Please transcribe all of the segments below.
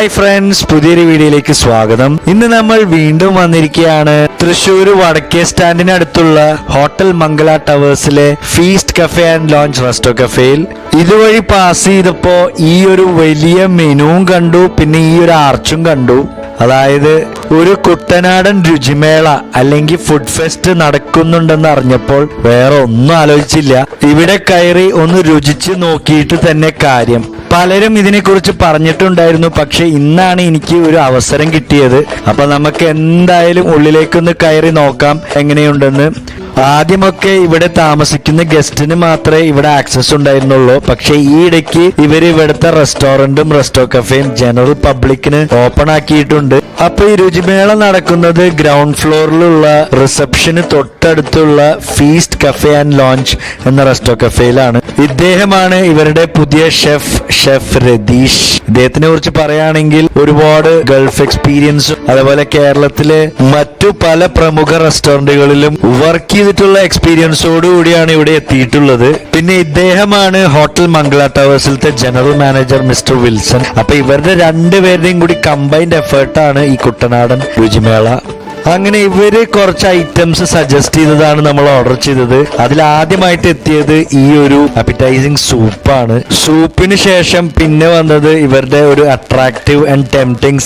Hi friends പുതിയൊരു വീഡിയോയിലേക്ക് സ്വാഗതം. ഇന്ന് നമ്മൾ വീണ്ടും വന്നിരിക്കുകയാണ്. തൃശ്ശൂർ വടക്കേ സ്റ്റാൻഡിനടുത്തുള്ള hotel Mangala ടവേഴ്സിലെ feast cafe and lounge resto കഫേയിൽ. ഇതുവഴി പാസ് ചെയ്തപ്പോ ഈ ഒരു വലിയ മെനുവും കണ്ടു പിന്നെ ഈ ഒരു ആർച്ചും കണ്ടു. അതായത് ഒരു കുട്ടനാടൻ രുചിമേള അല്ലെങ്കിൽ ഫുഡ് ഫെസ്റ്റ് നടക്കുന്നുണ്ടെന്ന് അറിഞ്ഞപ്പോൾ വേറെ ഒന്നും ആലോചിച്ചില്ല. ഇവിടെ കയറി ഒന്ന് രുചിച്ച് നോക്കിയിട്ട് തന്നെ കാര്യം. പലരും ഇതിനെക്കുറിച്ച് പറഞ്ഞിട്ടുണ്ടായിരുന്നു. പക്ഷെ ഇന്നാണ് എനിക്ക് ഒരു അവസരം കിട്ടിയത്. അപ്പൊ നമുക്ക് എന്തായാലും ഉള്ളിലേക്കൊന്ന് കയറി നോക്കാം എങ്ങനെയുണ്ടെന്ന്. ആദ്യമൊക്കെ ഇവിടെ താമസിക്കുന്ന ഗസ്റ്റിന് മാത്രമേ ഇവിടെ ആക്സസ് ഉണ്ടായിരുന്നുള്ളൂ. പക്ഷെ ഈ ഇടയ്ക്ക് ഇവർ ഇവിടുത്തെ റെസ്റ്റോറന്റും റെസ്റ്റോ കഫേയും ജനറൽ പബ്ലിക്കിന് ഓപ്പൺ ആക്കിയിട്ടുണ്ട്. അപ്പൊ ഈ രുചിമേള നടക്കുന്നത് ഗ്രൗണ്ട് ഫ്ലോറിലുള്ള റിസപ്ഷന് തൊട്ടടുത്തുള്ള ഫീസ്റ്റ് കഫേ ആൻഡ് ലോഞ്ച് എന്ന റെസ്റ്റോ കഫേയിലാണ് ഇദ്ദേഹമാണ് ഇവരുടെ പുതിയ ഷെഫ് ഷെഫ് രതീഷ്. ഇദ്ദേഹത്തിനെ കുറിച്ച് പറയുകയാണെങ്കിൽ ഒരുപാട് ഗൾഫ് എക്സ്പീരിയൻസും അതേപോലെ കേരളത്തിലെ മറ്റു പല പ്രമുഖ റെസ്റ്റോറന്റുകളിലും വർക്ക് ചെയ്തിട്ടുള്ള എക്സ്പീരിയൻസോട് കൂടിയാണ് ഇവിടെ എത്തിയിട്ടുള്ളത്. പിന്നെ ഇദ്ദേഹമാണ് ഹോട്ടൽ മംഗള ടവേഴ്സിലത്തെ ജനറൽ മാനേജർ മിസ്റ്റർ വിൽസൺ. അപ്പൊ ഇവരുടെ രണ്ടുപേരുടെയും കൂടി കമ്പൈൻഡ് എഫേർട്ടാണ് ഈ കുട്ടനാടൻ രുചിമേള. അങ്ങനെ ഇവർ കുറച്ച് ഐറ്റംസ് സജസ്റ്റ് ചെയ്തതാണ് നമ്മൾ ഓർഡർ ചെയ്തത്. അതിൽ ആദ്യമായിട്ട് എത്തിയത് ഈ ഒരു അപ്പിറ്റൈസിങ് സൂപ്പാണ് സൂപ്പിന് ശേഷം പിന്നെ വന്നത് ഇവരുടെ ഒരു അട്രാക്റ്റീവ് ആൻഡ് ടെംപ്റ്റിംഗ്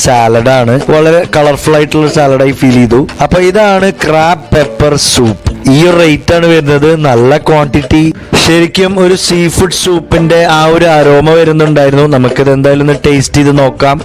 ആണ്. വളരെ കളർഫുൾ ആയിട്ടുള്ള സാലഡായി ഫീൽ ചെയ്തു. അപ്പൊ ഇതാണ് ക്രാബ് പെപ്പർ സൂപ്പ് ഈ റേറ്റ് ആണ് വരുന്നത്. നല്ല ക്വാണ്ടിറ്റി ശരിക്കും ഒരു സീ ഫുഡ് സൂപ്പിന്റെ ആ ഒരു അരോമ വരുന്നുണ്ടായിരുന്നു. നമുക്കിത് എന്തായാലും ഒന്ന് ടേസ്റ്റ് ചെയ്ത് നോക്കാം.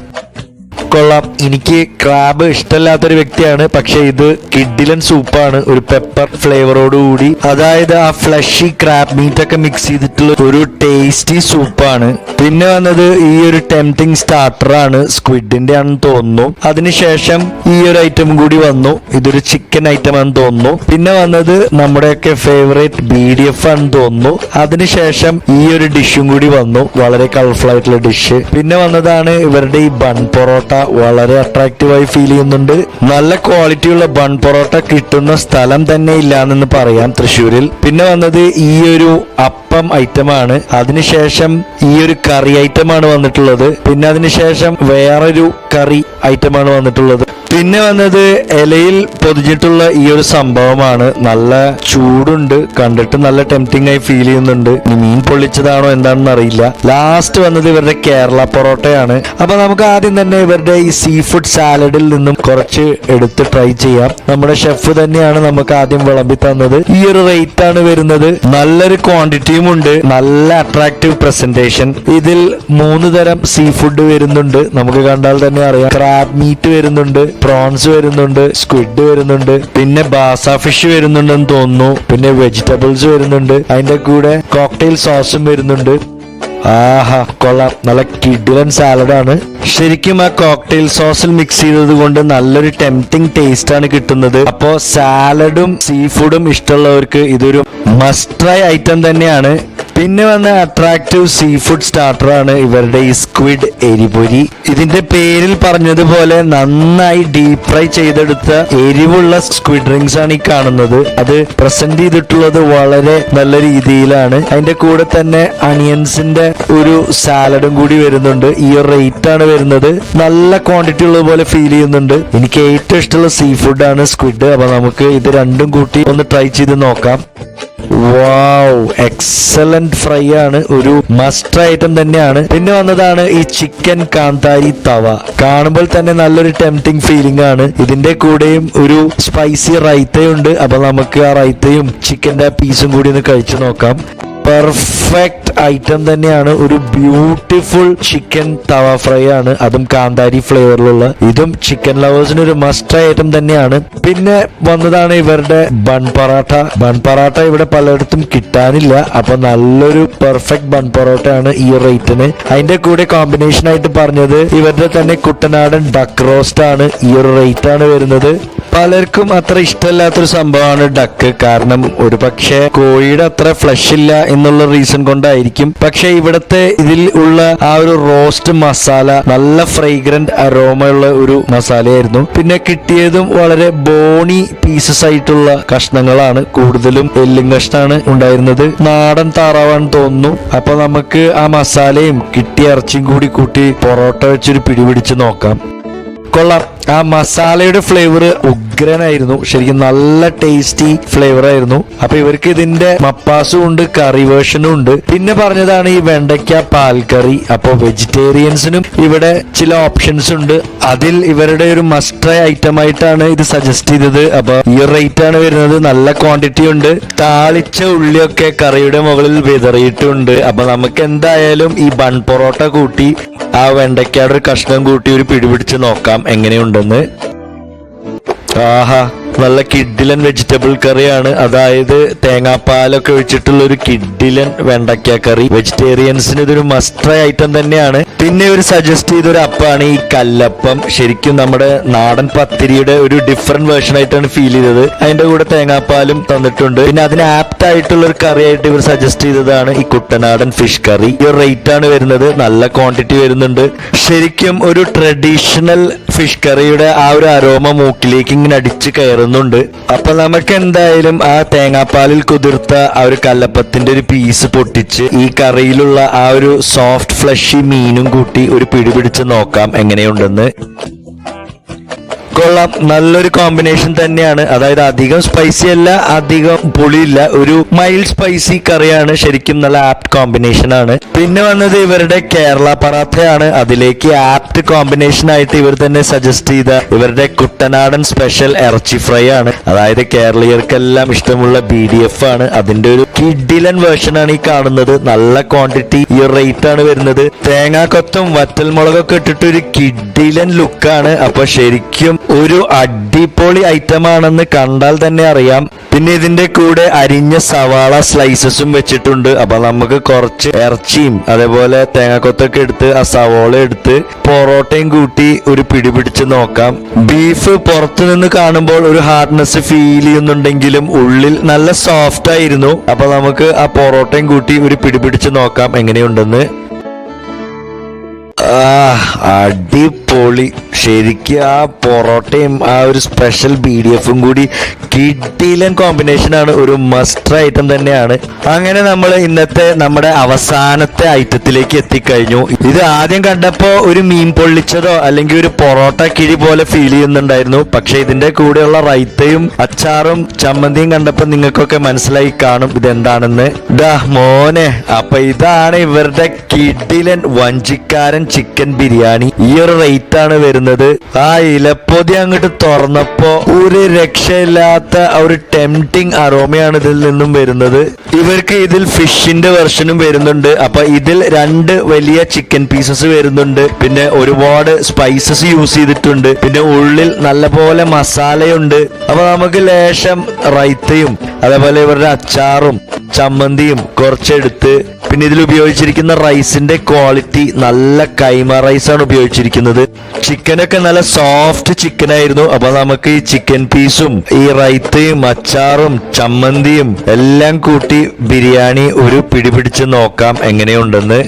കൊള്ളാം. എനിക്ക് ക്രാബ് ഇഷ്ടമല്ലാത്തൊരു വ്യക്തിയാണ്. പക്ഷെ ഇത് കിഡിലൻ സൂപ്പാണ്. ഒരു പെപ്പർ ഫ്ലേവറോട് കൂടി അതായത് ആ ഫ്ലഷി ക്രാബ് മീറ്റ് ഒക്കെ മിക്സ് ചെയ്തിട്ടുള്ള ഒരു ടേസ്റ്റി സൂപ്പാണ്. പിന്നെ വന്നത് ഈ ഒരു ടെംപ്റ്റിംഗ് സ്റ്റാർട്ടർ ആണ്. സ്ക്വിഡിന്റെ ആണെന്ന് തോന്നുന്നു. അതിനുശേഷം ഈ ഒരു ഐറ്റം കൂടി വന്നു. ഇതൊരു ചിക്കൻ ഐറ്റം ആണെന്ന് തോന്നുന്നു. പിന്നെ വന്നത് നമ്മുടെയൊക്കെ ഫേവറേറ്റ് ബി ഡി എഫ് ആണെന്ന് തോന്നുന്നു. അതിനുശേഷം ഈ ഒരു ഡിഷും കൂടി വന്നു. വളരെ കളർഫുൾ ആയിട്ടുള്ള ഡിഷ് പിന്നെ വന്നതാണ് ഇവരുടെ ഈ ബൺ പൊറോട്ട വളരെ അട്രാക്റ്റീവായി ഫീൽ ചെയ്യുന്നുണ്ട്. നല്ല ക്വാളിറ്റിയുള്ള ബൺ പൊറോട്ട കിട്ടുന്ന സ്ഥലം തന്നെ ഇല്ലാന്നെന്ന് പറയാം തൃശ്ശൂരിൽ. പിന്നെ വന്നത് ഈ ഒരു അപ്പം ഐറ്റമാണ് അതിനുശേഷം ഈ ഒരു കറി ഐറ്റമാണ് വന്നിട്ടുള്ളത്. പിന്നെ അതിനുശേഷം വേറൊരു കറി ഐറ്റമാണ് വന്നിട്ടുള്ളത്. പിന്നെ വന്നത് ഇലയിൽ പൊതിഞ്ഞിട്ടുള്ള ഈ ഒരു സംഭവമാണ്. നല്ല ചൂടുണ്ട്. കണ്ടിട്ട് നല്ല ടെംപ്റ്റിംഗ് ആയി ഫീൽ ചെയ്യുന്നുണ്ട്. മീൻ പൊള്ളിച്ചതാണോ എന്താണെന്ന് അറിയില്ല. ലാസ്റ്റ് വന്നത് ഇവരുടെ കേരള പൊറോട്ടയാണ്. അപ്പൊ നമുക്ക് ആദ്യം തന്നെ ഇവരുടെ ഈ സീ ഫുഡ് സാലഡിൽ നിന്നും കുറച്ച് എടുത്ത് ട്രൈ ചെയ്യാം. നമ്മുടെ ഷെഫ് തന്നെയാണ് നമുക്ക് ആദ്യം വിളമ്പി തന്നത്. ഈ ഒരു റേറ്റ് ആണ് വരുന്നത്. നല്ലൊരു ക്വാണ്ടിറ്റിയും ഉണ്ട്. നല്ല അട്രാക്റ്റീവ് പ്രസന്റേഷൻ ഇതിൽ മൂന്ന് തരം സീ ഫുഡ് വരുന്നുണ്ട്. നമുക്ക് കണ്ടാൽ തന്നെ അറിയാം. ക്രാബ് മീറ്റ് വരുന്നുണ്ട്. പ്രോൺസ് വരുന്നുണ്ട് സ്ക്വിഡ് വരുന്നുണ്ട് പിന്നെ ബാസ ഫിഷ് വരുന്നുണ്ടെന്ന് തോന്നുന്നു പിന്നെ വെജിറ്റബിൾസ് വരുന്നുണ്ട് അതിന്റെ കൂടെ കോക്ടെയിൽ സോസും വരുന്നുണ്ട്. ആഹാ കൊള്ളാം. നല്ല കിഡിലൻ സാലഡാണ് ശരിക്കും ആ കോക്ടെയിൽ സോസിൽ മിക്സ് ചെയ്തത് കൊണ്ട് നല്ലൊരു ടെംപ്റ്റിംഗ് ടേസ്റ്റ് ആണ് കിട്ടുന്നത്. അപ്പോ സാലഡും സീ ഫുഡും ഇഷ്ടമുള്ളവർക്ക് ഇതൊരു മസ്റ്റ് ട്രൈ ഐറ്റം തന്നെയാണ്. പിന്നെ വന്ന അട്രാക്റ്റീവ് സീ ഫുഡ് സ്റ്റാർട്ടർ ആണ് ഇവരുടെ ഈ സ്ക്വിഡ് എരിപൊരി. ഇതിന്റെ പേരിൽ പറഞ്ഞതുപോലെ നന്നായി ഡീപ് ഫ്രൈ ചെയ്തെടുത്ത എരിവുള്ള സ്ക്വിഡ് ഡ്രിങ്ക്സ് ആണ് ഈ കാണുന്നത്. അത് പ്രസന്റ് ചെയ്തിട്ടുള്ളത് വളരെ നല്ല രീതിയിലാണ്. അതിന്റെ കൂടെ തന്നെ അണിയൻസിന്റെ ഒരു സാലഡും കൂടി വരുന്നുണ്ട്. ഈ ഒരു റേറ്റ് ആണ് വരുന്നത്. നല്ല ക്വാണ്ടിറ്റി ഉള്ളത് പോലെ ഫീൽ ചെയ്യുന്നുണ്ട്. എനിക്ക് ഏറ്റവും ഇഷ്ടമുള്ള സീ ആണ് സ്ക്വിഡ് അപ്പൊ നമുക്ക് ഇത് രണ്ടും കൂട്ടി ഒന്ന് ട്രൈ ചെയ്ത് നോക്കാം. എക്സലന്റ് ഫ്രൈ ആണ്. ഒരു മസ്റ്റ് ഐറ്റം തന്നെയാണ്. പിന്നെ വന്നതാണ് ഈ ചിക്കൻ കാന്താരി തവ. കാണുമ്പോൾ തന്നെ നല്ലൊരു ടെംപ്റ്റിംഗ് ഫീലിംഗ് ആണ്. ഇതിന്റെ കൂടെയും ഒരു സ്പൈസി റൈത്തയുണ്ട് അപ്പൊ നമുക്ക് ആ റൈത്തയും ചിക്കന്റെ പീസും കൂടി ഒന്ന് കഴിച്ചു നോക്കാം. പെർഫെക്റ്റ് ഐറ്റം തന്നെയാണ്. ഒരു ബ്യൂട്ടിഫുൾ ചിക്കൻ തവ ഫ്രൈ ആണ്. അതും കാന്താരി ഫ്ലേവറിലുള്ള ഇതും ചിക്കൻ ലവേഴ്സിന് ഒരു മസ്റ്റ് ഐറ്റം തന്നെയാണ്. പിന്നെ വന്നതാണ് ഇവരുടെ ബൺ പൊറോട്ട. ബൺ പൊറോട്ട ഇവിടെ പലയിടത്തും കിട്ടാനില്ല. അപ്പൊ നല്ലൊരു പെർഫെക്റ്റ് ബൺ പൊറോട്ട ആണ് ഈ റേറ്റിന് അതിന്റെ കൂടെ കോമ്പിനേഷൻ ആയിട്ട് പറഞ്ഞത് ഇവരുടെ തന്നെ കുട്ടനാടൻ ഡക്ക് റോസ്റ്റ് ആണ്. ഈ ഒരു റേറ്റ് ആണ് വരുന്നത്. പലർക്കും അത്ര ഇഷ്ടമല്ലാത്തൊരു സംഭവമാണ് ഡക്ക് കാരണം ഒരു പക്ഷേ കോഴിയുടെ അത്ര ഫ്ലഷ് ഇല്ല എന്നുള്ള റീസൺ കൊണ്ടായിരിക്കും. പക്ഷെ ഇവിടത്തെ ഇതിൽ ഉള്ള ആ ഒരു റോസ്റ്റ് മസാല നല്ല ഫ്രൈഗ്രന്റ് അരോമയുള്ള ഒരു മസാലയായിരുന്നു പിന്നെ കിട്ടിയതും വളരെ ബോണി പീസസ് ആയിട്ടുള്ള കഷ്ണങ്ങളാണ്. കൂടുതലും എല്ലും കഷ്ണാണ് ഉണ്ടായിരുന്നത്. നാടൻ താറാവാന്ന് തോന്നുന്നു. അപ്പൊ നമുക്ക് ആ മസാലയും കിട്ടിയ ഇറച്ചിയും കൂടി കൂട്ടി പൊറോട്ട വെച്ചൊരു പിടിപിടിച്ച് നോക്കാം. കൊള്ളാം. ആ മസാലയുടെ ഫ്ലേവർ ഉഗ്രനായിരുന്നു ശരിക്കും നല്ല ടേസ്റ്റി ഫ്ലേവർ ആയിരുന്നു. അപ്പൊ ഇവർക്ക് ഇതിന്റെ മപ്പാസും ഉണ്ട് കറി വേർഷനും ഉണ്ട്. പിന്നെ പറഞ്ഞതാണ് ഈ വെണ്ടയ്ക്ക പാൽക്കറി. അപ്പൊ വെജിറ്റേറിയൻസിനും ഇവിടെ ചില ഓപ്ഷൻസ് ഉണ്ട്. അതിൽ ഇവരുടെ ഒരു മസ്റ്റർ ഐറ്റം ആയിട്ടാണ് ഇത് സജസ്റ്റ് ചെയ്തത്. അപ്പൊ ഈ റേറ്റ് ആണ് വരുന്നത്. നല്ല ക്വാണ്ടിറ്റി ഉണ്ട്. താളിച്ച ഉള്ളിയൊക്കെ കറിയുടെ മുകളിൽ വിതറിയിട്ടുണ്ട്. അപ്പൊ നമുക്ക് എന്തായാലും ഈ ബൺ പൊറോട്ട കൂട്ടി ആ വെണ്ടയ്ക്കയുടെ ഒരു കഷ്ണം കൂട്ടി ഒരു പിടിപിടിച്ച് നോക്കാം എങ്ങനെയുണ്ടെന്ന്. ആഹാ നല്ല കിഡിലൻ വെജിറ്റബിൾ കറിയാണ്. അതായത് തേങ്ങാപ്പാലൊക്കെ വെച്ചിട്ടുള്ള ഒരു കിഡിലൻ വെണ്ടയ്ക്ക കറി. വെജിറ്റേറിയൻസിന് ഇതൊരു മസ്റ്റർ ഐറ്റം തന്നെയാണ്. പിന്നെ ഒരു സജസ്റ്റ് ചെയ്തൊരു അപ്പാണ് ഈ കല്ലപ്പം. ശരിക്കും നമ്മുടെ നാടൻ പത്തിരിയുടെ ഒരു ഡിഫറെന്റ് വേർഷൻ ആയിട്ടാണ് ഫീൽ ചെയ്തത്. അതിന്റെ കൂടെ തേങ്ങാപ്പാലും തന്നിട്ടുണ്ട്. പിന്നെ അതിന് ആപ്റ്റ് ആയിട്ടുള്ള ഒരു കറി ആയിട്ട് ഇവർ സജസ്റ്റ് ചെയ്തതാണ് ഈ കുട്ടനാടൻ ഫിഷ് കറി ഈ റേറ്റ് ആണ് വരുന്നത്. നല്ല ക്വാണ്ടിറ്റി വരുന്നുണ്ട്. ശരിക്കും ഒരു ട്രഡീഷണൽ ഫിഷ് കറിയുടെ ആ ഒരു അരോമ മൂക്കിലേക്ക് ഇങ്ങനെ അടിച്ച് കയറുന്നുണ്ട്. അപ്പൊ നമുക്ക് എന്തായാലും ആ തേങ്ങാപ്പാലിൽ കുതിർത്ത ആ ഒരു കല്ലപ്പത്തിന്റെ ഒരു പീസ് പൊട്ടിച്ച് ഈ കറിയിലുള്ള ആ ഒരു സോഫ്റ്റ് ഫ്ലഷി മീനും കൂട്ടി ഒരു പിടി പിടിച്ച് നോക്കാം എങ്ങനെയുണ്ടെന്ന്. കൊള്ളാം. നല്ലൊരു കോമ്പിനേഷൻ തന്നെയാണ്. അതായത് അധികം സ്പൈസി അല്ല അധികം പുളിയില്ല. ഒരു മൈൽഡ് സ്പൈസി കറിയാണ് ശരിക്കും നല്ല ആപ്റ്റ് കോമ്പിനേഷൻ ആണ്. പിന്നെ വന്നത് ഇവരുടെ കേരള പറാത്തയാണ്. അതിലേക്ക് ആപ്റ്റ് കോമ്പിനേഷൻ ആയിട്ട് ഇവർ തന്നെ സജസ്റ്റ് ചെയ്ത ഇവരുടെ കുട്ടനാടൻ സ്പെഷ്യൽ ഇറച്ചി ഫ്രൈ ആണ്. അതായത് കേരളീയർക്കെല്ലാം ഇഷ്ടമുള്ള ബി ഡി എഫ് ആണ്. അതിന്റെ ഒരു കിഡിലൻ വേർഷൻ ആണ് ഈ കാണുന്നത്. നല്ല ക്വാണ്ടിറ്റി ഈ റേറ്റ് ആണ് വരുന്നത്. തേങ്ങാക്കൊത്തും വറ്റൽമുളകൊക്കെ ഇട്ടിട്ട് ഒരു കിഡിലൻ ലുക്കാണ് അപ്പൊ ശരിക്കും ഒരു അടിപൊളി ഐറ്റം ആണെന്ന് കണ്ടാൽ തന്നെ അറിയാം. പിന്നെ ഇതിന്റെ കൂടെ അരിഞ്ഞ സവാള സ്ലൈസസും വെച്ചിട്ടുണ്ട്. അപ്പൊ നമുക്ക് കുറച്ച് ഇറച്ചിയും അതേപോലെ തേങ്ങക്കൊത്തൊക്കെ എടുത്ത് ആ സവാള എടുത്ത് പൊറോട്ടയും കൂട്ടി ഒരു പിടി പിടിച്ച് നോക്കാം. ബീഫ് പുറത്തു നിന്ന് കാണുമ്പോൾ ഒരു ഹാർഡ്നെസ് ഫീൽ ചെയ്യുന്നുണ്ടെങ്കിലും ഉള്ളിൽ നല്ല സോഫ്റ്റ് ആയിരുന്നു. അപ്പൊ നമുക്ക് ആ പൊറോട്ടയും കൂട്ടി ഒരു പിടി പിടിച്ച് നോക്കാം എങ്ങനെയുണ്ടെന്ന്. അടിപൊളി. ശരിക്കും ആ പൊറോട്ടയും ആ ഒരു സ്പെഷ്യൽ ബി ഡി എഫും കൂടി കിഡിലൻ കോമ്പിനേഷൻ ആണ്. ഒരു മസ്റ്റർ ഐറ്റം തന്നെയാണ്. അങ്ങനെ നമ്മൾ ഇന്നത്തെ നമ്മുടെ അവസാനത്തെ ഐറ്റത്തിലേക്ക് എത്തിക്കഴിഞ്ഞു. ഇത് ആദ്യം കണ്ടപ്പോ ഒരു മീൻ പൊള്ളിച്ചതോ അല്ലെങ്കിൽ ഒരു പൊറോട്ട കിഴി പോലെ ഫീൽ ചെയ്യുന്നുണ്ടായിരുന്നു. പക്ഷെ ഇതിന്റെ കൂടെയുള്ള റൈത്തയും അച്ചാറും ചമ്മന്തിയും കണ്ടപ്പോ നിങ്ങൾക്കൊക്കെ മനസ്സിലായി കാണും ഇതെന്താണെന്ന്. ഡാ മോനെ അപ്പൊ ഇതാണ് ഇവരുടെ കിഡിലൻ വഞ്ചിക്കാരൻ ചിക്കൻ ബിരിയാണി ഈ ഒരു റേറ്റ് ആണ് വരുന്നത്. ആ ഇലപ്പൊതി അങ്ങോട്ട് തുറന്നപ്പോ ഒരു രക്ഷയില്ലാത്ത ഒരു ടെംപ്റ്റിംഗ് അറോമയാണ് ഇതിൽ നിന്നും വരുന്നത്. ഇവർക്ക് ഇതിൽ ഫിഷിന്റെ വെർഷനും വരുന്നുണ്ട്. അപ്പൊ ഇതിൽ രണ്ട് വലിയ ചിക്കൻ പീസസ് വരുന്നുണ്ട്. പിന്നെ ഒരുപാട് സ്പൈസസ് യൂസ് ചെയ്തിട്ടുണ്ട്. പിന്നെ ഉള്ളിൽ നല്ലപോലെ മസാലയുണ്ട് അപ്പൊ നമുക്ക് ലേശം റൈത്തയും അതേപോലെ ഇവരുടെ അച്ചാറും ചമ്മന്തിയും കുറച്ചെടുത്ത് പിന്നെ ഇതിൽ ഉപയോഗിച്ചിരിക്കുന്ന റൈസിന്റെ ക്വാളിറ്റി നല്ല കൈമ റൈസ് ആണ് ഉപയോഗിച്ചിരിക്കുന്നത്. ചിക്കനൊക്കെ നല്ല സോഫ്റ്റ് ചിക്കൻ ആയിരുന്നു. അപ്പൊ നമുക്ക് ഈ ചിക്കൻ പീസും ഈ റൈത്തയും അച്ചാറും ചമ്മന്തിയും എല്ലാം കൂട്ടി ബിരിയാണി ഒരു പിടിപിടിച്ച് നോക്കാം എങ്ങനെയുണ്ടെന്ന്.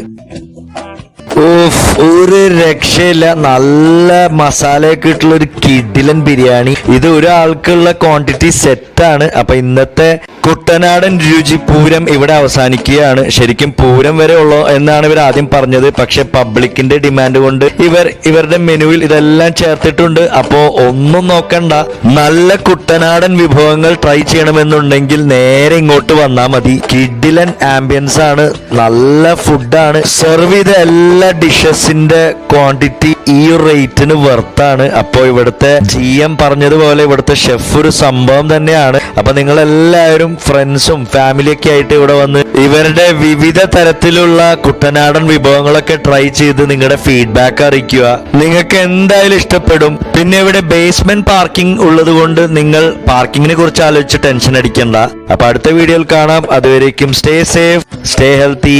ഓഫ് ഒരു രക്ഷയില്ല. നല്ല മസാലയൊക്കെ ഇട്ടുള്ള ഒരു കിഡിലൻ ബിരിയാണി. ഇത് ഒരാൾക്കുള്ള ക്വാണ്ടിറ്റി സെറ്റാണ് അപ്പൊ ഇന്നത്തെ കുട്ടനാടൻ രുചി പൂരം ഇവിടെ അവസാനിക്കുകയാണ്. ശരിക്കും പൂരം വരെ ഉള്ളോ എന്നാണ് ഇവർ ആദ്യം പറഞ്ഞത്. പക്ഷെ പബ്ലിക്കിന്റെ ഡിമാൻഡ് കൊണ്ട് ഇവർ ഇവരുടെ മെനുവിൽ ഇതെല്ലാം ചേർത്തിട്ടുണ്ട്. അപ്പോ ഒന്നും നോക്കണ്ട. നല്ല കുട്ടനാടൻ വിഭവങ്ങൾ ട്രൈ ചെയ്യണമെന്നുണ്ടെങ്കിൽ നേരെ ഇങ്ങോട്ട് വന്നാൽ മതി. കിഡിലൻ ആംബിയൻസ് ആണ്. നല്ല ഫുഡാണ് സെർവ് ചെയ്ത എല്ലാ ഡിഷസിന്റെ ക്വാണ്ടിറ്റി ഈ റേറ്റിന് വെർത്താണ് അപ്പോൾ ഇവിടുത്തെ ജി എം പറഞ്ഞതുപോലെ ഇവിടുത്തെ ഷെഫ് ഒരു സംഭവം തന്നെയാണ്. അപ്പൊ നിങ്ങൾ എല്ലാവരും ഫ്രണ്ട്സും ഫാമിലിയൊക്കെ ആയിട്ട് ഇവിടെ വന്ന് ഇവരുടെ വിവിധ തരത്തിലുള്ള കുട്ടനാടൻ വിഭവങ്ങളൊക്കെ ട്രൈ ചെയ്ത് നിങ്ങളുടെ ഫീഡ്ബാക്ക് അറിയിക്കുക. നിങ്ങൾക്ക് എന്തായാലും ഇഷ്ടപ്പെടും. പിന്നെ ഇവിടെ ബേസ്മെന്റ് പാർക്കിംഗ് ഉള്ളത് കൊണ്ട് നിങ്ങൾ പാർക്കിങ്ങിനെ കുറിച്ച് ആലോചിച്ച് ടെൻഷൻ അടിക്കണ്ട. അപ്പൊ അടുത്ത വീഡിയോയിൽ കാണാം. അതുവരേക്കും stay safe stay healthy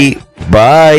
bye